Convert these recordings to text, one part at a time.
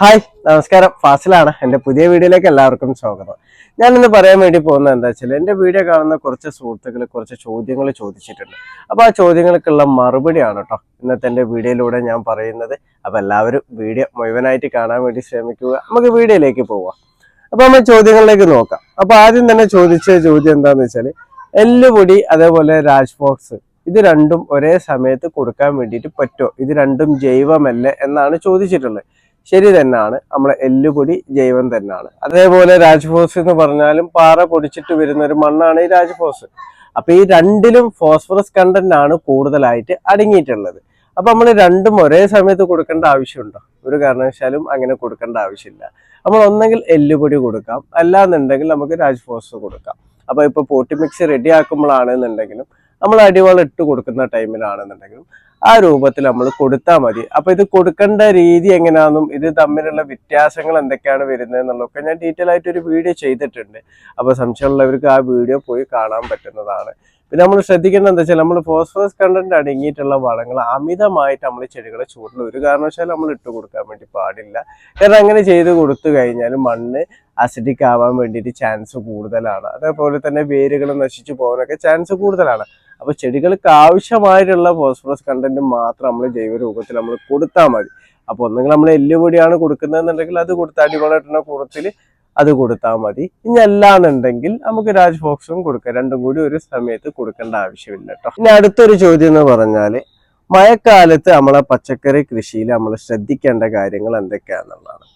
Hi നമസ്കാരം. ഫാസിലാണ്. എന്റെ പുതിയ വീഡിയോയിലേക്ക് എല്ലാവർക്കും സ്വാഗതം. ഞാൻ ഇന്ന് പറയാൻ വേണ്ടി പോകുന്നത് എന്താ വെച്ചാൽ എന്റെ വീഡിയോ കാണുന്ന കുറച്ച് സുഹൃത്തുക്കൾ കുറച്ച് ചോദ്യങ്ങൾ ചോദിച്ചിട്ടുണ്ട്. അപ്പോൾ ആ ചോദ്യങ്ങൾക്കുള്ള മറുപടിയാണ് കേട്ടോ ഇന്നത്തെ എന്റെ വീഡിയോയിലൂടെ ഞാൻ പറയുന്നത്. അപ്പോൾ എല്ലാവരും വീഡിയോ മുഴുവനായിട്ട് കാണാൻ വേണ്ടി ശ്രമിക്കുക. നമുക്ക് വീഡിയോയിലേക്ക് പോവാം. അപ്പോൾ നമ്മൾ ചോദ്യങ്ങളിലേക്ക് നോക്കാം. അപ്പോൾ ആദ്യം തന്നെ ചോദിച്ച ചോദ്യം എന്താണെന്ന് വെച്ചാൽ എല്ലുപൊടി അതേപോലെ രാജ്ബോക്സ് ഇത് രണ്ടും ഒരേ സമയത്ത് കൊടുക്കാൻ വേണ്ടിയിട്ട് പറ്റുമോ ഇത് രണ്ടും ജൈവമല്ലേ എന്നാണ് ചോദിച്ചിട്ടുള്ളത്. ശരി തന്നെയാണ്. നമ്മളെ എല്ലുപൊടി ജൈവം തന്നെയാണ്. അതേപോലെ രാജ്ഫോസ് എന്ന് പറഞ്ഞാലും പാറ പൊടിച്ചിട്ട് വരുന്ന ഒരു മണ്ണാണ് ഈ രാജ്ഫോസ്. അപ്പൊ ഈ രണ്ടിലും ഫോസ്ഫറസ് കണ്ടന്റ് ആണ് കൂടുതലായിട്ട് അടങ്ങിയിട്ടുള്ളത്. അപ്പൊ നമ്മൾ രണ്ടും ഒരേ സമയത്ത് കൊടുക്കേണ്ട ആവശ്യമുണ്ടോ? ഒരു കാരണവശാലും അങ്ങനെ കൊടുക്കേണ്ട ആവശ്യമില്ല. നമ്മൾ ഒന്നെങ്കിൽ എല്ലുപൊടി കൊടുക്കാം. അല്ലാന്നുണ്ടെങ്കിൽ നമുക്ക് രാജ്ഫോസ് കൊടുക്കാം. അപ്പൊ ഇപ്പൊ പോട്ടി മിക്സ് റെഡി ആക്കുമ്പോഴാണെന്നുണ്ടെങ്കിലും നമ്മൾ അടിവളം ഇട്ട് കൊടുക്കുന്ന ടൈമിലാണെന്നുണ്ടെങ്കിലും ആ രൂപത്തിൽ നമ്മൾ കൊടുത്താൽ മതി. അപ്പൊ ഇത് കൊടുക്കേണ്ട രീതി എങ്ങനെയാണെന്നും ഇത് തമ്മിലുള്ള വ്യത്യാസങ്ങൾ എന്തൊക്കെയാണ് വരുന്നത് എന്നുള്ളതൊക്കെ ഞാൻ ഡീറ്റെയിൽ ആയിട്ട് ഒരു വീഡിയോ ചെയ്തിട്ടുണ്ട്. അപ്പൊ സംശയമുള്ളവർക്ക് ആ വീഡിയോ പോയി കാണാൻ പറ്റുന്നതാണ്. പിന്നെ നമ്മൾ ശ്രദ്ധിക്കേണ്ടത് എന്താ വെച്ചാൽ നമ്മൾ ഫോസ്ഫറസ് കണ്ടന്റ് അടങ്ങിയിട്ടുള്ള വളങ്ങൾ അമിതമായിട്ട് നമ്മൾ ചെടികളെ ചൂടിൽ ഒരു കാരണവശാലും നമ്മൾ ഇട്ട് കൊടുക്കാൻ വേണ്ടി പാടില്ല. കാരണം അങ്ങനെ ചെയ്ത് കൊടുത്തു കഴിഞ്ഞാൽ മണ്ണ് അസിഡിക് ആവാൻ വേണ്ടിയിട്ട് ചാൻസ് കൂടുതലാണ്. അതേപോലെ തന്നെ വേരുകൾ നശിച്ചു പോകാനൊക്കെ ചാൻസ് കൂടുതലാണ്. അപ്പൊ ചെടികൾക്ക് ആവശ്യമായിട്ടുള്ള ഫോസ്ഫറസ് കണ്ടന്റ് മാത്രം നമ്മൾ ജൈവ രൂപത്തിൽ നമ്മൾ കൊടുത്താൽ മതി. അപ്പൊ ഒന്നെങ്കിൽ നമ്മൾ എല്ലുപൊടിയാണ് കൊടുക്കുന്നതെന്നുണ്ടെങ്കിൽ അത് കൊടുത്താൽ അടിപൊളിയായിട്ടുള്ള കൂടത്തിൽ അത് കൊടുത്താൽ മതി. ഇനി അല്ലാന്നുണ്ടെങ്കിൽ നമുക്ക് രാജ് ഫോക്സും കൊടുക്കാം. രണ്ടും കൂടി ഒരു സമയത്ത് കൊടുക്കേണ്ട ആവശ്യമില്ല കേട്ടോ ഇനി അടുത്തൊരു ചോദ്യം എന്ന് പറഞ്ഞാൽ മഴക്കാലത്ത് നമ്മളെ പച്ചക്കറി കൃഷിയിൽ നമ്മൾ ശ്രദ്ധിക്കേണ്ട കാര്യങ്ങൾ എന്തൊക്കെയാണെന്നുള്ളതാണ്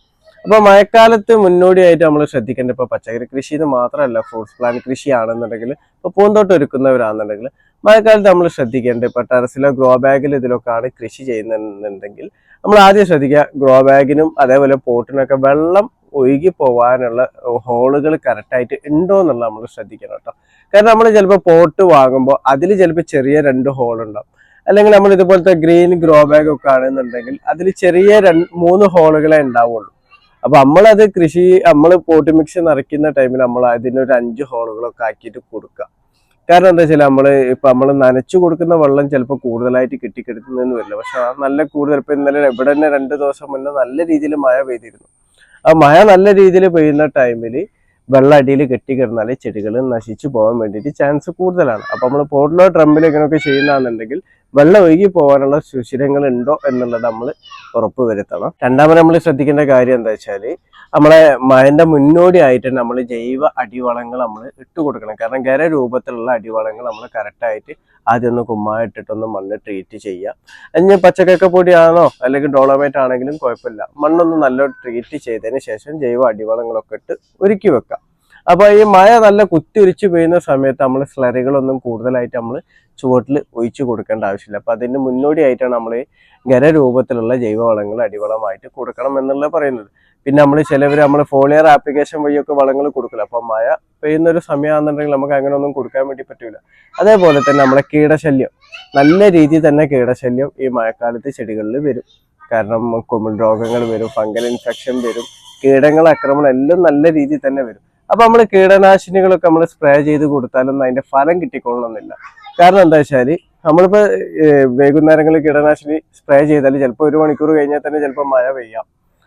അപ്പൊ മഴക്കാലത്ത് മുന്നോടിയായിട്ട് നമ്മൾ ശ്രദ്ധിക്കേണ്ട ഇപ്പൊ പച്ചക്കറി കൃഷി എന്ന് മാത്രമല്ല ഫ്രൂട്ട്സ് പ്ലാന്റ് കൃഷിയാണെന്നുണ്ടെങ്കിൽ ഇപ്പൊ പൂന്തോട്ടം ഒരുക്കുന്നവരാണെന്നുണ്ടെങ്കിൽ മഴക്കാലത്ത് നമ്മൾ ശ്രദ്ധിക്കേണ്ടത് ഇപ്പൊ ടെറസിലോ ഗ്രോ ബാഗിൽ ഇതിലൊക്കെയാണ് കൃഷി ചെയ്യുന്നുണ്ടെങ്കിൽ നമ്മൾ ആദ്യം ശ്രദ്ധിക്കുക ഗ്രോ ബാഗിനും അതേപോലെ പോട്ടിനൊക്കെ വെള്ളം ഒഴുകി പോകാനുള്ള ഹോളുകൾ കറക്റ്റായിട്ട് ഉണ്ടോ എന്നുള്ള നമ്മൾ ശ്രദ്ധിക്കണം കേട്ടോ. കാരണം നമ്മൾ ചിലപ്പോൾ പോട്ട് വാങ്ങുമ്പോൾ അതിൽ ചിലപ്പോൾ ചെറിയ രണ്ട് ഹോൾ ഉണ്ടാവും. അല്ലെങ്കിൽ നമ്മൾ ഇതുപോലത്തെ ഗ്രീൻ ഗ്രോ ബാഗ് ഒക്കെ ആണെന്നുണ്ടെങ്കിൽ അതിൽ ചെറിയ രണ്ട് മൂന്ന് ഹോളുകളെ ഉണ്ടാവുള്ളൂ. അപ്പൊ നമ്മളത് കൃഷി നമ്മൾ പോട്ട് മിക്സ് നിറയ്ക്കുന്ന ടൈമിൽ നമ്മൾ അതിനൊരു അഞ്ച് ഹോളുകളൊക്കെ ആക്കിയിട്ട് കൊടുക്കുക. കാരണം എന്താ വെച്ചാൽ നമ്മൾ ഇപ്പൊ നമ്മൾ നനച്ചു കൊടുക്കുന്ന വെള്ളം ചിലപ്പോൾ കൂടുതലായിട്ട് കിട്ടിക്കെടുക്കുന്നതെന്ന് വരില്ല. പക്ഷെ നല്ല കൂടുതൽ ഇപ്പൊ ഇന്നലെ ഇവിടെ തന്നെ രണ്ട് ദിവസം മുന്നേ നല്ല രീതിയിൽ മഴ പെയ്തിരുന്നു. ആ മഴ നല്ല രീതിയിൽ പെയ്യുന്ന ടൈമിൽ വെള്ളം അടിയിൽ കെട്ടിക്കിടന്നാൽ ചെടികൾ നശിച്ചു പോകാൻ വേണ്ടിയിട്ട് ചാൻസ് കൂടുതലാണ്. അപ്പോൾ നമ്മൾ പോട്ടിലോ ഡ്രമ്മിലോ ഇങ്ങനെയൊക്കെ ചെയ്യുന്നതാണെന്നുണ്ടെങ്കിൽ വെള്ളം ഒഴുകി പോകാനുള്ള സുശിരങ്ങൾ ഉണ്ടോ എന്നുള്ളത് നമ്മൾ ഉറപ്പ് വരുത്തണം. രണ്ടാമത് നമ്മൾ ശ്രദ്ധിക്കേണ്ട കാര്യം എന്താ വെച്ചാൽ നമ്മളെ മഴന്റെ മുന്നോടിയായിട്ട് നമ്മൾ ജൈവ അടിവളങ്ങൾ നമ്മൾ ഇട്ട് കൊടുക്കണം. കാരണം ഗര രൂപത്തിലുള്ള അടിവളങ്ങൾ നമ്മൾ കറക്റ്റായിട്ട് ആദ്യം ഒന്ന് കുമ്മായിട്ടിട്ടൊന്ന് മണ്ണ് ട്രീറ്റ് ചെയ്യുക അതിന് പച്ചക്കക്ക പൊടിയാണോ? അല്ലെങ്കിൽ ഡോളമേറ്റ് ആണെങ്കിലും കുഴപ്പമില്ല. മണ്ണൊന്ന് നല്ല ട്രീറ്റ് ചെയ്തതിന് ശേഷം ജൈവ അടിവളങ്ങളൊക്കെ ഇട്ട് ഒരുക്കി വെക്കാം. അപ്പോൾ ഈ മഴ നല്ല കുത്തി ഒരിച്ചു പെയ്യുന്ന സമയത്ത് നമ്മൾ സ്ലറികളൊന്നും കൂടുതലായിട്ട് നമ്മൾ ചുവട്ടിൽ ഒഴിച്ചു കൊടുക്കേണ്ട ആവശ്യമില്ല. അപ്പൊ അതിന് മുന്നോടിയായിട്ടാണ് നമ്മൾ ഖര രൂപത്തിലുള്ള ജൈവവളങ്ങൾ അടിവളമായിട്ട് കൊടുക്കണം എന്നുള്ളത് പറയുന്നത്. പിന്നെ നമ്മൾ ചിലവർ നമ്മൾ ഫോളിയർ ആപ്ലിക്കേഷൻ വഴിയൊക്കെ വളങ്ങൾ കൊടുക്കില്ല. അപ്പം മഴ പെയ്യുന്ന ഒരു സമയമാണെന്നുണ്ടെങ്കിൽ നമുക്ക് അങ്ങനെ ഒന്നും കൊടുക്കാൻ വേണ്ടി പറ്റൂല. അതേപോലെ തന്നെ നമ്മളെ കീടശല്യം. നല്ല രീതിയിൽ തന്നെ കീടശല്യം ഈ മഴക്കാലത്ത് ചെടികളിൽ വരും. കാരണം കുമിൾ രോഗങ്ങൾ വരും ഫംഗൽ ഇൻഫെക്ഷൻ വരും കീടങ്ങൾ ആക്രമണം എല്ലാം നല്ല രീതിയിൽ തന്നെ വരും. അപ്പൊ നമ്മൾ കീടനാശിനികളൊക്കെ നമ്മൾ സ്പ്രേ ചെയ്ത് കൊടുത്താലൊന്നും അതിന്റെ ഫലം കിട്ടിക്കൊള്ളണമെന്നില്ല കാരണം എന്താ വെച്ചാൽ നമ്മളിപ്പോൾ വൈകുന്നേരങ്ങളിൽ കീടനാശിനി സ്പ്രേ ചെയ്താൽ ചിലപ്പോൾ ഒരു മണിക്കൂർ കഴിഞ്ഞാൽ തന്നെ ചിലപ്പോൾ മഴ പെയ്യാം.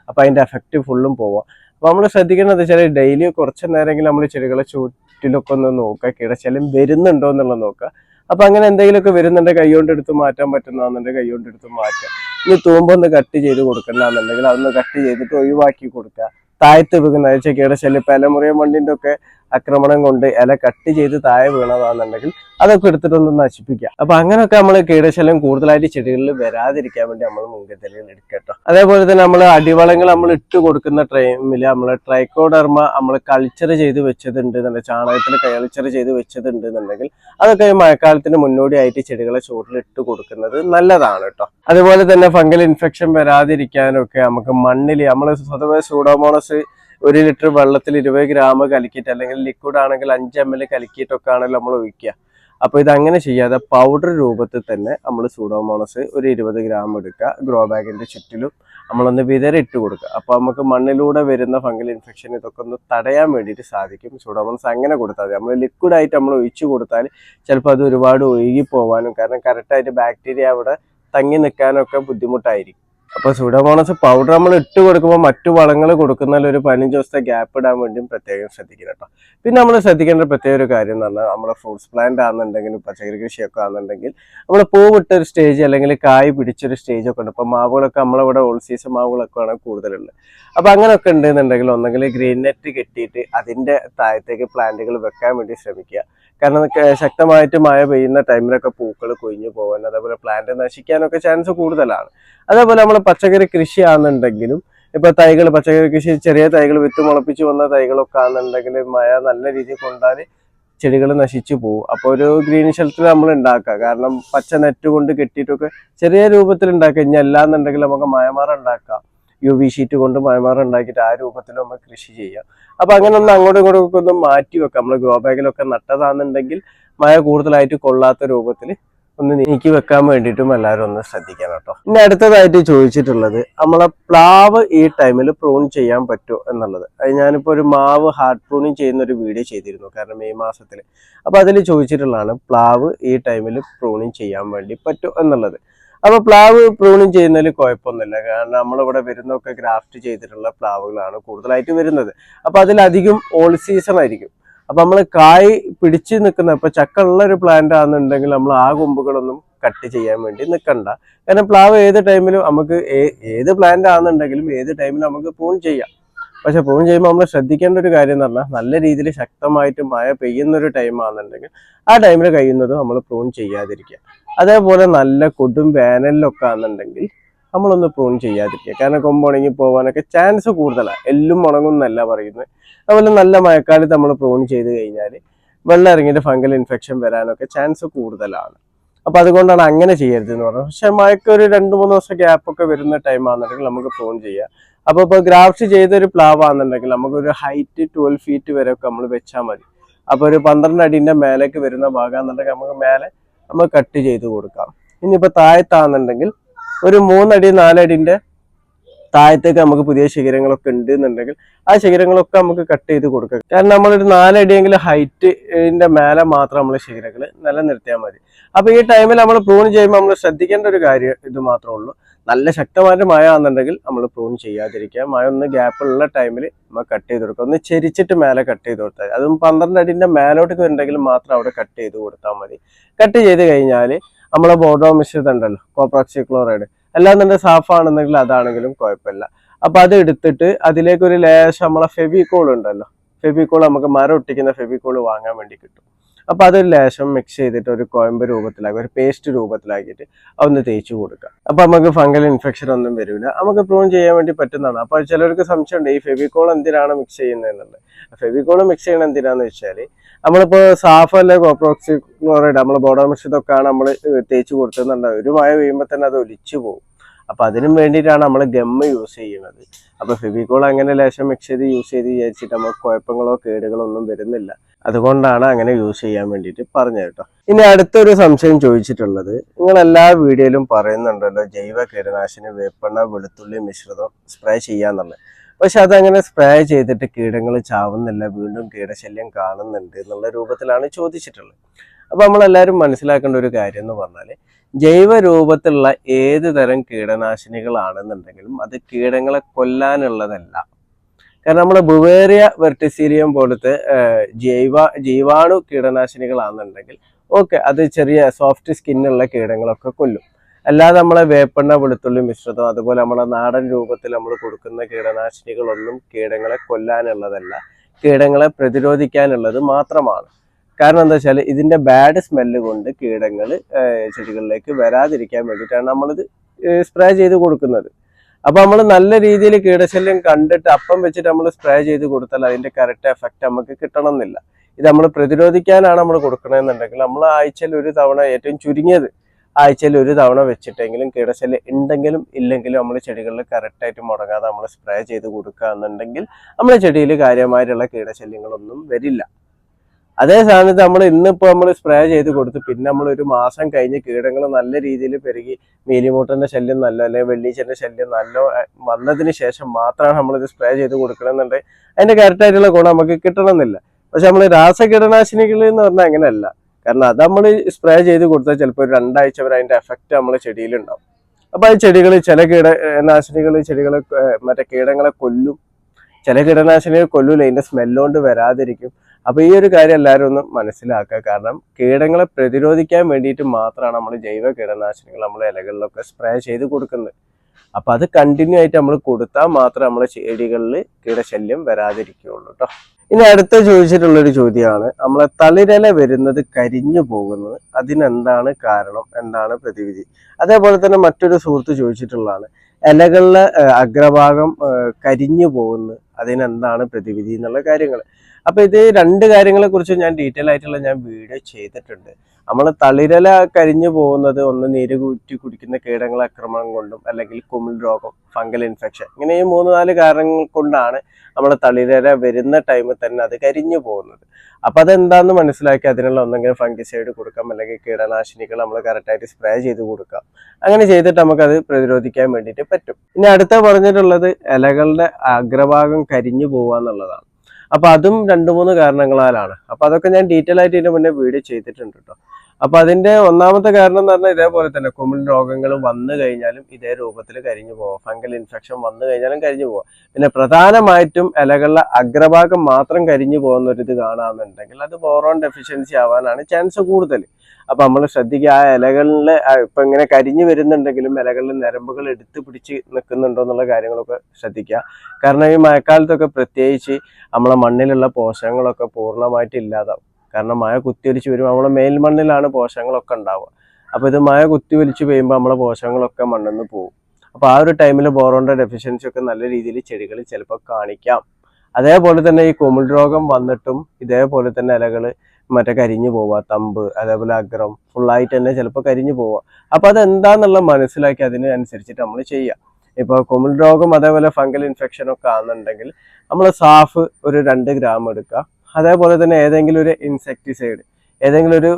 അപ്പൊ അതിന്റെ എഫക്റ്റ് ഫുള്ളും പോവാം. അപ്പോൾ നമ്മൾ ശ്രദ്ധിക്കേണ്ടത് വെച്ചാൽ ഡെയിലി കുറച്ച് നേരമെങ്കിലും നമ്മൾ ചെടികളെ ചുറ്റിലൊക്കെ ഒന്ന് നോക്കുക കിടച്ചാലും വരുന്നുണ്ടോ എന്നുള്ളത് നോക്കുക. അപ്പോൾ അങ്ങനെ എന്തെങ്കിലുമൊക്കെ വരുന്നുണ്ടെങ്കിൽ കൈകൊണ്ട് എടുത്ത് മാറ്റാൻ പറ്റുന്നതാണെന്നുണ്ടെങ്കിൽ കൈകൊണ്ട് എടുത്ത് മാറ്റാം ഇനി തൂമ്പൊന്ന് കട്ട് ചെയ്ത് കൊടുക്കണ്ടെന്നുണ്ടെങ്കിൽ അതൊന്ന് കട്ട് ചെയ്തിട്ട് ഒഴിവാക്കി കൊടുക്കുക. താഴത്ത് വീകുന്ന വെച്ചാൽ ശല്യം ഇപ്പൊ ഇലമുറിയ മണ്ണിന്റെ ഒക്കെ ആക്രമണം കൊണ്ട് ഇല കട്ട് ചെയ്ത് താഴെ വീണതാണെന്നുണ്ടെങ്കിൽ അതൊക്കെ എടുത്തിട്ടൊന്ന് നശിപ്പിക്കുക. അപ്പൊ അങ്ങനെയൊക്കെ നമ്മൾ കീടശല്യം കൂടുതലായിട്ട് ചെടികളിൽ വരാതിരിക്കാൻ വേണ്ടി നമ്മൾ മുൻകരുതലുകൾ എടുക്കട്ടോ അതേപോലെ തന്നെ നമ്മൾ അടിവളങ്ങൾ നമ്മൾ ഇട്ട് കൊടുക്കുന്ന ടൈമിൽ നമ്മൾ ട്രൈക്കോഡർമ നമ്മൾ കൾച്ചർ ചെയ്ത് വെച്ചതുണ്ട് എന്നുണ്ടെങ്കിൽ ചാണകത്തിൽ കൾച്ചർ ചെയ്ത് വെച്ചതുണ്ട് എന്നുണ്ടെങ്കിൽ അതൊക്കെ മഴക്കാലത്തിന് മുന്നോടിയായിട്ട് ചെടികളെ ചോറിലിട്ട് ഇട്ട് കൊടുക്കുന്നത് നല്ലതാണ് കേട്ടോ. അതുപോലെ തന്നെ ഫംഗൽ ഇൻഫെക്ഷൻ വരാതിരിക്കാനൊക്കെ നമുക്ക് മണ്ണിൽ നമ്മൾ സ്വതവേ സൂഡോമോണസ് ഒരു ലിറ്റർ വെള്ളത്തിൽ ഇരുപത് ഗ്രാം കലക്കിയിട്ട് അല്ലെങ്കിൽ ലിക്വിഡ് ആണെങ്കിൽ അഞ്ച് എം എൽ കലക്കിയിട്ടൊക്കെ ആണല്ലോ നമ്മൾ ഒഴിക്കുക. അപ്പൊ ഇത് അങ്ങനെ ചെയ്യാതെ പൗഡർ രൂപത്തിൽ തന്നെ നമ്മൾ സൂഡോമോണസ് ഒരു ഇരുപത് ഗ്രാം എടുക്കുക. ഗ്രോ ബാഗിന്റെ ചുറ്റിലും നമ്മളൊന്ന് വിതറിട്ട് കൊടുക്കുക. അപ്പൊ നമുക്ക് മണ്ണിലൂടെ വരുന്ന ഫംഗൽ ഇൻഫെക്ഷൻ ഇതൊക്കെ ഒന്ന് തടയാൻ വേണ്ടിയിട്ട് സാധിക്കും. സൂഡോമോണസ് അങ്ങനെ കൊടുത്താൽ മതി. നമ്മൾ ലിക്വിഡ് ആയിട്ട് നമ്മൾ ഒഴിച്ചു കൊടുത്താൽ ചിലപ്പോൾ അത് ഒരുപാട് ഒഴുകി പോകാനും കാരണം കറക്റ്റായിട്ട് ബാക്ടീരിയ അവിടെ തങ്ങി നിൽക്കാനൊക്കെ ബുദ്ധിമുട്ടായിരിക്കും. അപ്പോൾ സൂഡോമോണസ് പൗഡർ നമ്മൾ ഇട്ട് കൊടുക്കുമ്പോൾ മറ്റു വളങ്ങൾ കൊടുക്കുന്നതിൽ ഒരു പതിനഞ്ച് ദിവസത്തെ ഗ്യാപ്പ് ഇടാൻ വേണ്ടിയും പ്രത്യേകം ശ്രദ്ധിക്കണം കേട്ടോ പിന്നെ നമ്മൾ ശ്രദ്ധിക്കേണ്ട പ്രത്യേക ഒരു കാര്യം എന്ന് പറഞ്ഞാൽ നമ്മുടെ ഫ്രൂട്ട്സ് പ്ലാന്റ് ആണെന്നുണ്ടെങ്കിലും പച്ചക്കറി കൃഷിയൊക്കെ ആണെന്നുണ്ടെങ്കിൽ നമ്മൾ പൂവിട്ട ഒരു സ്റ്റേജ് അല്ലെങ്കിൽ കായ് പിടിച്ചൊരു സ്റ്റേജ് ഒക്കെ ഉണ്ട്. ഇപ്പോൾ മാവുകളൊക്കെ നമ്മളിവിടെ ഓൾ സീസൺ മാവുകളൊക്കെ ആണ് കൂടുതലുള്ളത്. അപ്പോൾ അങ്ങനെയൊക്കെ ഉണ്ടെന്നുണ്ടെങ്കിൽ ഒന്നെങ്കിൽ ഗ്രീൻ നെറ്റ് കെട്ടിയിട്ട് അതിന്റെ താഴത്തേക്ക് പ്ലാന്റുകൾ വെക്കാൻ വേണ്ടി ശ്രമിക്കുക. കാരണം ശക്തമായിട്ട് മഴ പെയ്യുന്ന ടൈമിലൊക്കെ പൂക്കൾ കൊഴിഞ്ഞു പോകാൻ അതേപോലെ പ്ലാന്റ് നശിക്കാനൊക്കെ ചാൻസ് കൂടുതലാണ്. അതേപോലെ നമ്മൾ പച്ചക്കറി കൃഷി ആണെന്നുണ്ടെങ്കിലും ഇപ്പൊ തൈകൾ പച്ചക്കറി കൃഷി ചെറിയ തൈകൾ വിത്ത് മുളപ്പിച്ച് വന്ന തൈകളൊക്കെ ആണെന്നുണ്ടെങ്കിൽ മഴ നല്ല രീതിയിൽ കൊണ്ടാൽ ചെടികൾ നശിച്ചു പോകും. അപ്പോൾ ഒരു ഗ്രീൻ ഷെൽട്ടർ നമ്മൾ ഉണ്ടാക്കുക. കാരണം പച്ച നെറ്റ് കൊണ്ട് കെട്ടിയിട്ടൊക്കെ ചെറിയ രൂപത്തിൽ ഉണ്ടാക്കുക. ഇനി അല്ലാന്നുണ്ടെങ്കിൽ നമുക്ക് മയമാറ ഉണ്ടാക്കാം. യു വി ഷീറ്റ് കൊണ്ട് മയമാറ ഉണ്ടാക്കിയിട്ട് ആ രൂപത്തിൽ നമ്മൾ കൃഷി ചെയ്യാം. അപ്പൊ അങ്ങനെ ഒന്ന് അങ്ങോട്ടും ഇങ്ങോട്ടും ഒക്കെ ഒന്ന് മാറ്റി വെക്കാം. നമ്മൾ ഗ്രോ ബാഗിലൊക്കെ നട്ടതാണെന്നുണ്ടെങ്കിൽ മഴ കൂടുതലായിട്ട് കൊള്ളാത്ത രൂപത്തിൽ ഒന്ന് നീക്കി വെക്കാൻ വേണ്ടിയിട്ടും എല്ലാവരും ഒന്ന് ശ്രദ്ധിക്കണം കേട്ടോ. ഇനി അടുത്തതായിട്ട് ചോദിച്ചിട്ടുള്ളത് നമ്മളെ പ്ലാവ് ഈ ടൈമിൽ പ്രൂൺ ചെയ്യാൻ പറ്റുമോ എന്നുള്ളത്. അത് ഞാനിപ്പോൾ ഒരു മാവ് ഹാർഡ് പ്രൂണിങ് ചെയ്യുന്ന ഒരു വീഡിയോ ചെയ്തിരുന്നു കാരണം മെയ് മാസത്തിൽ അപ്പോൾ അതിൽ ചോദിച്ചിട്ടുള്ളതാണ് പ്ലാവ് ഈ ടൈമിൽ പ്രൂണിങ് ചെയ്യാൻ വേണ്ടി പറ്റുമോ എന്നുള്ളത്. അപ്പോൾ പ്ലാവ് പ്രൂണിങ് ചെയ്യുന്നതിൽ കുഴപ്പമൊന്നുമില്ല കാരണം നമ്മളിവിടെ വരുന്നൊക്കെ ഗ്രാഫ്റ്റ് ചെയ്തിട്ടുള്ള പ്ലാവുകളാണ് കൂടുതലായിട്ട് വരുന്നത്. അപ്പോൾ അതിലധികം ഓൾ സീസൺ ആയിരിക്കും. അപ്പൊ നമ്മൾ കായ് പിടിച്ച് നിൽക്കുന്ന ഇപ്പൊ ചക്ക ഉള്ള ഒരു പ്ലാന്റ് ആണെന്നുണ്ടെങ്കിൽ നമ്മൾ ആ കൊമ്പുകളൊന്നും കട്ട് ചെയ്യാൻ വേണ്ടി നിൽക്കണ്ട കാരണം പ്ലാവ് ഏത് ടൈമിലും നമുക്ക് ഏത് പ്ലാന്റ് ആണെന്നുണ്ടെങ്കിലും ഏത് ടൈമിലും നമുക്ക് പൂൺ ചെയ്യാം. പക്ഷെ പൂൺ ചെയ്യുമ്പോൾ നമ്മൾ ശ്രദ്ധിക്കേണ്ട ഒരു കാര്യം എന്ന് പറഞ്ഞാൽ നല്ല രീതിയിൽ ശക്തമായിട്ട് മഴ പെയ്യുന്ന ഒരു ടൈം ആണെന്നുണ്ടെങ്കിൽ ആ ടൈമിൽ കഴിയുന്നതും നമ്മൾ പ്രൂൺ ചെയ്യാതിരിക്കുക. അതേപോലെ നല്ല കൊടും വേനലിലൊക്കെ ആണെന്നുണ്ടെങ്കിൽ നമ്മളൊന്ന് പ്രൂൺ ചെയ്യാതിരിക്കുക. കാരണം കൊമ്പ് ഉണങ്ങി പോകാനൊക്കെ ചാൻസ് കൂടുതലാണ് എല്ലും ഉണങ്ങുന്നല്ല പറയുന്നത്. അതുപോലെ നല്ല മഴക്കാലത്ത് നമ്മൾ പ്രൂൺ ചെയ്ത് കഴിഞ്ഞാൽ വെള്ളം ഇറങ്ങിയിട്ട് ഫംഗൽ ഇൻഫെക്ഷൻ വരാനൊക്കെ ചാൻസ് കൂടുതലാണ്. അപ്പൊ അതുകൊണ്ടാണ് അങ്ങനെ ചെയ്യരുത് എന്ന് പറഞ്ഞത്. പക്ഷേ മഴയ്ക്ക് ഒരു രണ്ട് മൂന്ന് ദിവസം ഗ്യാപ്പൊക്കെ വരുന്ന ടൈം ആണെന്നുണ്ടെങ്കിൽ നമുക്ക് പ്രൂൺ ചെയ്യാം. അപ്പോൾ ഇപ്പൊ ഗ്രാഫ്റ്റ് ചെയ്തൊരു പ്ലാവ് ആണെന്നുണ്ടെങ്കിൽ നമുക്ക് ഒരു ഹൈറ്റ് ട്വൽവ് ഫീറ്റ് വരെ ഒക്കെ നമ്മൾ വെച്ചാൽ മതി. അപ്പോൾ ഒരു പന്ത്രണ്ട് അടിന്റെ മേലേക്ക് വരുന്ന ഭാഗം എന്നുണ്ടെങ്കിൽ നമുക്ക് മേലെ നമ്മൾ കട്ട് ചെയ്ത് കൊടുക്കാം. ഇനിയിപ്പോ താഴത്താണെന്നുണ്ടെങ്കിൽ ഒരു മൂന്നടി നാലടിന്റെ താഴത്തേക്ക് നമുക്ക് പുതിയ ശിഖരങ്ങളൊക്കെ ഉണ്ട് എന്നുണ്ടെങ്കിൽ ആ ശിഖരങ്ങളൊക്കെ നമുക്ക് കട്ട് ചെയ്ത് കൊടുക്കുക കാരണം നമ്മളൊരു നാലടിയെങ്കിലും ഹൈറ്റിന്റെ മേലെ മാത്രം നമ്മൾ ശിഖരങ്ങൾ നിലനിർത്തിയാൽ മതി. അപ്പൊ ഈ ടൈമിൽ നമ്മൾ പ്രൂൺ ചെയ്യുമ്പോൾ നമ്മൾ ശ്രദ്ധിക്കേണ്ട ഒരു കാര്യം ഇത് മാത്രമേ ഉള്ളൂ. നല്ല ശക്തമായിട്ട് മഴ ആണെന്നുണ്ടെങ്കിൽ നമ്മൾ പ്രൂൺ ചെയ്യാതിരിക്കുക. മഴ ഒന്ന് ഗ്യാപ്പ് ഉള്ള ടൈമിൽ നമ്മൾ കട്ട് ചെയ്ത് കൊടുക്കുക. ഒന്ന് ചെരിച്ചിട്ട് മേലെ കട്ട് ചെയ്ത് കൊടുത്താൽ അതും പന്ത്രണ്ട് അടിന്റെ മേലോട്ടേക്ക് വരുന്നുണ്ടെങ്കിൽ മാത്രം അവിടെ കട്ട് ചെയ്ത് കൊടുത്താൽ മതി. കട്ട് ചെയ്ത് കഴിഞ്ഞാൽ നമ്മളെ ബോർഡോ മിശ്രിതം ഉണ്ടല്ലോ കോപ്രോക്സി ക്ലോറൈഡ്. തന്നെ സാഫാണെന്നെങ്കിൽ അതാണെങ്കിലും കുഴപ്പമില്ല. അപ്പൊ അത് എടുത്തിട്ട് അതിലേക്ക് ഒരു ലേശം നമ്മളെ ഫെവിക്കോൾ ഉണ്ടല്ലോ ഫെവിക്കോൾ നമുക്ക് മരം ഒട്ടിക്കുന്ന ഫെവിക്കോൾ വാങ്ങാൻ വേണ്ടി കിട്ടും. അപ്പൊ അതൊരു ലേശം മിക്സ് ചെയ്തിട്ട് ഒരു കോയമ്പ് രൂപത്തിലാക്കി ഒരു പേസ്റ്റ് രൂപത്തിലാക്കിയിട്ട് അതൊന്ന് തേച്ചു കൊടുക്കുക. അപ്പൊ നമുക്ക് ഫംഗൽ ഇൻഫെക്ഷൻ ഒന്നും വരില്ല നമുക്ക് പ്രൂൺ ചെയ്യാൻ വേണ്ടി പറ്റുന്നതാണ്. അപ്പൊ ചിലർക്ക് സംശയമുണ്ട് ഈ ഫെവിക്കോൾ എന്തിനാണ് മിക്സ് ചെയ്യുന്നത് എന്നുള്ളത് ഫെവിക്കോൾ മിക്സ് ചെയ്യണത് എന്തിനാന്ന് വെച്ചാൽ നമ്മളിപ്പോ സാഫ് അല്ലെ കോപ്രോക്സി ക്ലോറൈഡ് നമ്മൾ ബോഡോമിഷതൊക്കെ ആണ് നമ്മൾ തേച്ച് കൊടുത്തതെന്നുണ്ടാവും ഒരു മഴ പെയ്യുമ്പോൾ തന്നെ അത് ഒലിച്ചു പോകും. അപ്പൊ അതിനും വേണ്ടിയിട്ടാണ് നമ്മൾ ഗമ്മ് യൂസ് ചെയ്യുന്നത്. അപ്പൊ ഫെവിക്കോൾ അങ്ങനെ ലേശം മിക്സ് ചെയ്ത് യൂസ് ചെയ്ത് വിചാരിച്ചിട്ട് നമുക്ക് കുഴപ്പങ്ങളോ കേടുകളോ ഒന്നും വരുന്നില്ല. അതുകൊണ്ടാണ് അങ്ങനെ യൂസ് ചെയ്യാൻ വേണ്ടിയിട്ട് പറഞ്ഞത് കേട്ടോ. ഇനി അടുത്തൊരു സംശയം ചോദിച്ചിട്ടുള്ളത് നിങ്ങൾ എല്ലാ വീഡിയോയിലും പറയുന്നുണ്ടല്ലോ ജൈവ കീടനാശിനി വേപ്പണ്ണ വെളുത്തുള്ളി മിശ്രിതം സ്പ്രേ ചെയ്യാന്നുള്ളത്. പക്ഷെ അതങ്ങനെ സ്പ്രേ ചെയ്തിട്ട് കീടങ്ങൾ ചാവുന്നില്ല വീണ്ടും കീടശല്യം കാണുന്നുണ്ട് എന്നുള്ള രൂപത്തിലാണ് ചോദിച്ചിട്ടുള്ളത്. അപ്പൊ നമ്മളെല്ലാവരും മനസ്സിലാക്കേണ്ട ഒരു കാര്യം എന്ന് പറഞ്ഞാൽ ജൈവ രൂപത്തിലുള്ള ഏത് തരം കീടനാശിനികളാണെന്നുണ്ടെങ്കിലും അത് കീടങ്ങളെ കൊല്ലാനുള്ളതല്ല. കാരണം നമ്മൾ ബുവേറിയ വെർട്ടിസീരിയം പോലത്തെ ജൈവ ജീവാണു കീടനാശിനികളാണെന്നുണ്ടെങ്കിൽ ഓക്കെ അത് ചെറിയ സോഫ്റ്റ് സ്കിന്നുള്ള കീടങ്ങളൊക്കെ കൊല്ലും. അല്ലാതെ നമ്മളെ വേപ്പെണ്ണ വെളുത്തുള്ളി മിശ്രിതം അതുപോലെ നമ്മളെ നാടൻ രൂപത്തിൽ നമ്മൾ കൊടുക്കുന്ന കീടനാശിനികളൊന്നും കീടങ്ങളെ കൊല്ലാനുള്ളതല്ല. കീടങ്ങളെ പ്രതിരോധിക്കാനുള്ളത് മാത്രമാണ്. കാരണം എന്താ വെച്ചാൽ ഇതിന്റെ ബാഡ് സ്മെല്ല് കൊണ്ട് കീടങ്ങൾ ചെടികളിലേക്ക് വരാതിരിക്കാൻ വേണ്ടിയിട്ടാണ് നമ്മളിത് സ്പ്രേ ചെയ്ത് കൊടുക്കുന്നത്. അപ്പോൾ നമ്മൾ നല്ല രീതിയിൽ കീടശല്യം കണ്ടിട്ട് അപ്പം വെച്ചിട്ട് നമ്മൾ സ്പ്രേ ചെയ്ത് കൊടുത്താൽ അതിന്റെ കറക്റ്റ് എഫക്റ്റ് നമുക്ക് കിട്ടണമെന്നില്ല. ഇത് നമ്മൾ പ്രതിരോധിക്കാനാണ് നമ്മൾ കൊടുക്കണമെന്നുണ്ടെങ്കിൽ നമ്മൾ ആഴ്ചയിൽ ഒരു തവണ ഏറ്റവും ചുരുങ്ങിയത് ആഴ്ചയിൽ ഒരു തവണ വെച്ചിട്ടെങ്കിലും കീടശല്യം ഉണ്ടെങ്കിലും ഇല്ലെങ്കിലും നമ്മൾ ചെടികളിൽ കറക്റ്റായിട്ട് മുടങ്ങാതെ നമ്മൾ സ്പ്രേ ചെയ്ത് കൊടുക്കുക എന്നുണ്ടെങ്കിൽ നമ്മുടെ ചെടിയിൽ കാര്യമായിട്ടുള്ള കീടശല്യങ്ങളൊന്നും വരില്ല. അതേ സമയത്ത് നമ്മൾ ഇന്നിപ്പോൾ നമ്മൾ സ്പ്രേ ചെയ്ത് കൊടുത്ത് പിന്നെ നമ്മൾ ഒരു മാസം കഴിഞ്ഞ് കീടങ്ങൾ നല്ല രീതിയിൽ പെരുകി മീലിമൂട്ടന്റെ ശല്യം നല്ല അല്ലെങ്കിൽ വെള്ളീച്ചന്റെ ശല്യം നല്ല വന്നതിന് ശേഷം മാത്രമാണ് നമ്മളിത് സ്പ്രേ ചെയ്ത് കൊടുക്കണമെന്നുണ്ടെങ്കിൽ അതിന്റെ കറക്റ്റായിട്ടുള്ള ഗുണം നമുക്ക് കിട്ടണമെന്നില്ല. പക്ഷെ നമ്മൾ രാസകീടനാശിനികൾ എന്ന് പറഞ്ഞാൽ അങ്ങനെയല്ല. കാരണം അത് നമ്മൾ സ്പ്രേ ചെയ്ത് കൊടുത്താൽ ചിലപ്പോൾ ഒരു രണ്ടാഴ്ച വരെ അതിന്റെ എഫക്റ്റ് നമ്മളെ ചെടിയിലുണ്ടാവും. അപ്പൊ ആ ചെടികൾ ചില കീടനാശിനികൾ ചെടികളെ ഏർ മറ്റേ കീടങ്ങളെ കൊല്ലും. ചില കീടനാശിനികൾ കൊല്ലൂല അതിന്റെ സ്മെല്ലുകൊണ്ട് വരാതിരിക്കും. അപ്പോൾ ഈ ഒരു കാര്യം എല്ലാവരും ഒന്ന് മനസ്സിലാക്കുക. കാരണം കീടങ്ങളെ പ്രതിരോധിക്കാൻ വേണ്ടിയിട്ട് മാത്രമാണ് നമ്മൾ ജൈവ കീടനാശിനികൾ നമ്മൾ ഇലകളിലൊക്കെ സ്പ്രേ ചെയ്ത് കൊടുക്കുന്നത്. അപ്പോൾ അത് കണ്ടിന്യൂ ആയിട്ട് നമ്മൾ കൊടുത്താൽ മാത്രമേ നമ്മളെ ചെടികളിൽ കീടശല്യം വരാതിരിക്കുകയുള്ളൂ കേട്ടോ ഇനി അടുത്ത ചോദിച്ചിട്ടുള്ള ഒരു ചോദ്യമാണ്. നമ്മളെ തളിരല വരുന്നത് കരിഞ്ഞു പോകുന്നത് അതിനെന്താണ് കാരണം? എന്താണ് പ്രതിവിധി? അതേപോലെ തന്നെ മറ്റൊരു സുഹൃത്ത് ചോദിച്ചിട്ടുള്ളതാണ്. ഇലകളിലെ അഗ്രഭാഗം കരിഞ്ഞു പോകുന്നത് അതിനെന്താണ് പ്രതിവിധി എന്നുള്ള കാര്യങ്ങൾ അപ്പൊ ഇത് രണ്ട് കാര്യങ്ങളെ കുറിച്ച് ഞാൻ ഡീറ്റെയിൽ ആയിട്ടുള്ള ഞാൻ വീഡിയോ ചെയ്തിട്ടുണ്ട്. നമ്മൾ തളിരല കരിഞ്ഞു പോകുന്നത് ഒന്ന് നീര് കൂറ്റി കുടിക്കുന്ന കീടങ്ങളെ ആക്രമണം കൊണ്ടും അല്ലെങ്കിൽ കുമിൾ രോഗം ഫംഗൽ ഇൻഫെക്ഷൻ ഇങ്ങനെ ഈ മൂന്ന് നാല് കാരണങ്ങൾ കൊണ്ടാണ് നമ്മൾ തളിരല വരുന്ന ടൈമിൽ തന്നെ അത് കരിഞ്ഞു പോകുന്നത്. അപ്പൊ അതെന്താന്ന് മനസ്സിലാക്കി അതിനുള്ള ഒന്നെങ്കിൽ ഫംഗിസൈഡ് കൊടുക്കാം അല്ലെങ്കിൽ കീടനാശിനികൾ നമ്മൾ കറക്റ്റായിട്ട് സ്പ്രേ ചെയ്ത് കൊടുക്കാം. അങ്ങനെ ചെയ്തിട്ട് നമുക്കത് പ്രതിരോധിക്കാൻ വേണ്ടിയിട്ട് പറ്റും. ഇനി അടുത്ത പറഞ്ഞിട്ടുള്ളത് ഇലകളുടെ അഗ്രഭാഗം കരിഞ്ഞു പോവുക എന്നുള്ളതാണ്. അപ്പൊ അതും രണ്ട് മൂന്ന് കാരണങ്ങളാലാണ്. അപ്പൊ അതൊക്കെ ഞാൻ ഡീറ്റെയിൽ ആയിട്ട് ഇതിന് മുന്നേ വീഡിയോ ചെയ്തിട്ടുണ്ട് കേട്ടോ അപ്പൊ അതിന്റെ ഒന്നാമത്തെ കാരണം എന്ന് പറഞ്ഞാൽ ഇതേപോലെ തന്നെ കുമിൾ രോഗങ്ങൾ വന്നു കഴിഞ്ഞാലും ഇതേ രൂപത്തിൽ കരിഞ്ഞു പോവാം. ഫംഗൽ ഇൻഫെക്ഷൻ വന്നു കഴിഞ്ഞാലും കരിഞ്ഞു പോവാം. പിന്നെ പ്രധാനമായിട്ടും ഇലകളിലെ അഗ്രഭാഗം മാത്രം കരിഞ്ഞു പോകുന്ന ഒരു ഇത് കാണാന്നുണ്ടെങ്കിൽ അത് ബോറോൺ ഡെഫിഷ്യൻസി ആവാനാണ് ചാൻസ് കൂടുതൽ. അപ്പൊ നമ്മൾ ശ്രദ്ധിക്കുക ആ ഇലകളിൽ ഇപ്പൊ ഇങ്ങനെ കരിഞ്ഞു വരുന്നുണ്ടെങ്കിലും ഇലകളിൽ നരമ്പുകൾ എടുത്തു പിടിച്ച് നിൽക്കുന്നുണ്ടോ എന്നുള്ള കാര്യങ്ങളൊക്കെ ശ്രദ്ധിക്കുക. കാരണം ഈ മഴക്കാലത്തൊക്കെ പ്രത്യേകിച്ച് നമ്മളെ മണ്ണിലുള്ള പോഷകങ്ങളൊക്കെ പൂർണമായിട്ട് ഇല്ലാതാവും. കാരണം മഴ കുത്തിയൊലിച്ച് വരുമ്പോൾ നമ്മളെ മേൽമണ്ണിലാണ് പോഷകങ്ങളൊക്കെ ഉണ്ടാവുക. അപ്പൊ ഇത് മഴ കുത്തിയൊലിച്ച് പെയ്യുമ്പോൾ നമ്മളെ പോഷകങ്ങളൊക്കെ മണ്ണിൽ നിന്ന് പോകും അപ്പൊ ആ ഒരു ടൈമിൽ ബോറോണ്ട ഡെഫിഷ്യൻസി ഒക്കെ നല്ല രീതിയിൽ ചെടികളിൽ ചിലപ്പോൾ കാണിക്കാം. അതേപോലെ തന്നെ ഈ കുമിൾ രോഗം വന്നിട്ടും ഇതേപോലെ തന്നെ ഇലകൾ മറ്റേ കരിഞ്ഞു പോവുക തമ്പ് അതേപോലെ അഗ്രം ഫുള്ളായിട്ട് തന്നെ ചിലപ്പോൾ കരിഞ്ഞു പോവുക. അപ്പൊ അതെന്താന്നുള്ള മനസ്സിലാക്കി അതിനനുസരിച്ചിട്ട് നമ്മൾ ചെയ്യാം. ഇപ്പൊ കുമിൾ രോഗം അതേപോലെ ഫംഗൽ ഇൻഫെക്ഷൻ ഒക്കെ ആണെന്നുണ്ടെങ്കിൽ നമ്മൾ സാഫ് ഒരു രണ്ട് ഗ്രാം എടുക്കുക. അതേപോലെ തന്നെ ഏതെങ്കിലും ഒരു ഇൻസെക്ടിസൈഡ് ഏതെങ്കിലും ഒരു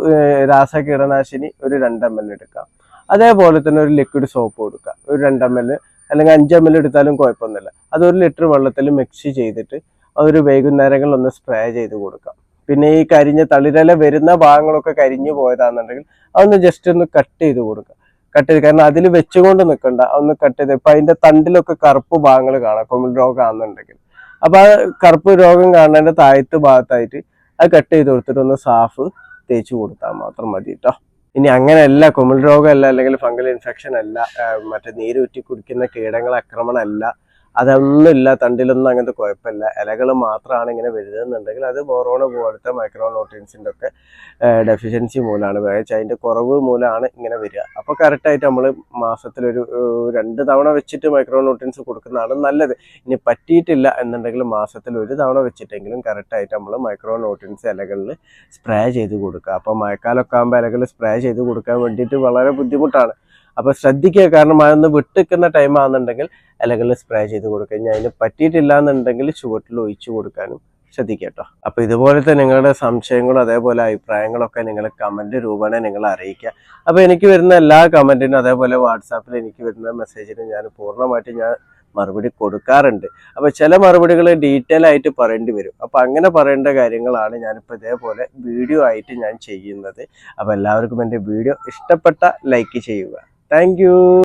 രാസ കീടനാശിനി ഒരു രണ്ട് എം എൽ എടുക്കാം അതേപോലെ തന്നെ ഒരു ലിക്വിഡ് സോപ്പ് കൊടുക്കുക. ഒരു രണ്ട് എം എൽ അല്ലെങ്കിൽ അഞ്ച് എം എൽ എടുത്താലും കുഴപ്പമൊന്നുമില്ല. അത് ഒരു ലിറ്റർ വെള്ളത്തിൽ മിക്സ് ചെയ്തിട്ട് അതൊരു വൈകുന്നേരങ്ങളിൽ ഒന്ന് സ്പ്രേ ചെയ്ത് കൊടുക്കാം പിന്നെ ഈ കരിഞ്ഞ തളിരല വരുന്ന ഭാഗങ്ങളൊക്കെ കരിഞ്ഞു പോയതാണെന്നുണ്ടെങ്കിൽ അതൊന്ന് ജസ്റ്റ് ഒന്ന് കട്ട് ചെയ്ത് കൊടുക്കുക. കട്ട് ചെയ്ത് കാരണം അതിൽ വെച്ചുകൊണ്ട് നിൽക്കണ്ട. ഒന്ന് കട്ട് ചെയ്ത് ഇപ്പം അതിന്റെ തണ്ടിലൊക്കെ കറുപ്പ് ഭാഗങ്ങൾ കാണാം. കൊമിൾ രോഗം അപ്പോൾ അപ്പൊ ആ കറുപ്പ് രോഗം കാണേണ്ട താഴത്ത് ഭാഗത്തായിട്ട് അത് കട്ട് ചെയ്ത് കൊടുത്തിട്ട് ഒന്ന് സാഫ് തേച്ച് കൊടുത്താൽ മാത്രം മതി കേട്ടോ ഇനി അങ്ങനെയല്ല. കുമിൾ രോഗമല്ല അല്ലെങ്കിൽ ഫംഗൽ ഇൻഫെക്ഷൻ അല്ല. മറ്റേ നീരൂറ്റി കുടിക്കുന്ന കീടങ്ങൾ ആക്രമണം അല്ല അതൊന്നും ഇല്ല തണ്ടിലൊന്നും അങ്ങനത്തെ കുഴപ്പമില്ല. ഇലകൾ മാത്രമാണ് ഇങ്ങനെ വരുന്നതെന്നുണ്ടെങ്കിൽ അത് ബോറോണ് പോലത്തെ മൈക്രോ ന്യൂട്രിയൻസിന്റെ ഒക്കെ ഡെഫിഷ്യൻസി മൂലമാണ് വേഗം അതിന്റെ കുറവ് മൂലമാണ് ഇങ്ങനെ വരിക. അപ്പോൾ കറക്റ്റായിട്ട് നമ്മൾ മാസത്തിലൊരു രണ്ട് തവണ വെച്ചിട്ട് മൈക്രോ ന്യൂട്രിയൻസ് കൊടുക്കുന്നതാണ് നല്ലത്. ഇനി പറ്റിയിട്ടില്ല എന്നുണ്ടെങ്കിൽ മാസത്തിൽ ഒരു തവണ വെച്ചിട്ടെങ്കിലും കറക്റ്റായിട്ട് നമ്മൾ മൈക്രോ ന്യൂട്രിയൻസ് ഇലകളിൽ സ്പ്രേ ചെയ്ത് കൊടുക്കുക. അപ്പോൾ മഴക്കാലമൊക്കെ ആകുമ്പോൾ ഇലകൾ സ്പ്രേ ചെയ്ത് കൊടുക്കാൻ വേണ്ടിയിട്ട് വളരെ ബുദ്ധിമുട്ടാണ്. അപ്പോൾ ശ്രദ്ധിക്കുക കാരണം അതൊന്ന് വിട്ടിക്കുന്ന ടൈം ആണെന്നുണ്ടെങ്കിൽ ഇലകളിൽ സ്പ്രേ ചെയ്ത് കൊടുക്കുക. ഇനി അതിന് പറ്റിയിട്ടില്ല എന്നുണ്ടെങ്കിൽ ചുവട്ടിൽ ഒഴിച്ചു കൊടുക്കാനും ശ്രദ്ധിക്കുക കേട്ടോ. അപ്പോൾ ഇതുപോലത്തെ നിങ്ങളുടെ സംശയങ്ങളും അതേപോലെ അഭിപ്രായങ്ങളൊക്കെ നിങ്ങൾ കമന്റ് രൂപേണ നിങ്ങൾ അറിയിക്കുക. അപ്പോൾ എനിക്ക് വരുന്ന എല്ലാ കമന്റിനും അതേപോലെ വാട്സാപ്പിൽ എനിക്ക് വരുന്ന മെസ്സേജിനും ഞാൻ പൂർണമായിട്ട് ഞാൻ മറുപടി കൊടുക്കാറുണ്ട്. അപ്പോൾ ചില മറുപടികൾ ഡീറ്റെയിൽ ആയിട്ട് പറയേണ്ടി വരും. അപ്പോൾ അങ്ങനെ പറയേണ്ട കാര്യങ്ങളാണ് ഞാനിപ്പോൾ ഇതേപോലെ വീഡിയോ ആയിട്ട് ഞാൻ ചെയ്യുന്നത്. അപ്പോൾ എല്ലാവർക്കും എന്റെ വീഡിയോ ഇഷ്ടപ്പെട്ട ലൈക്ക് ചെയ്യുക. thank you.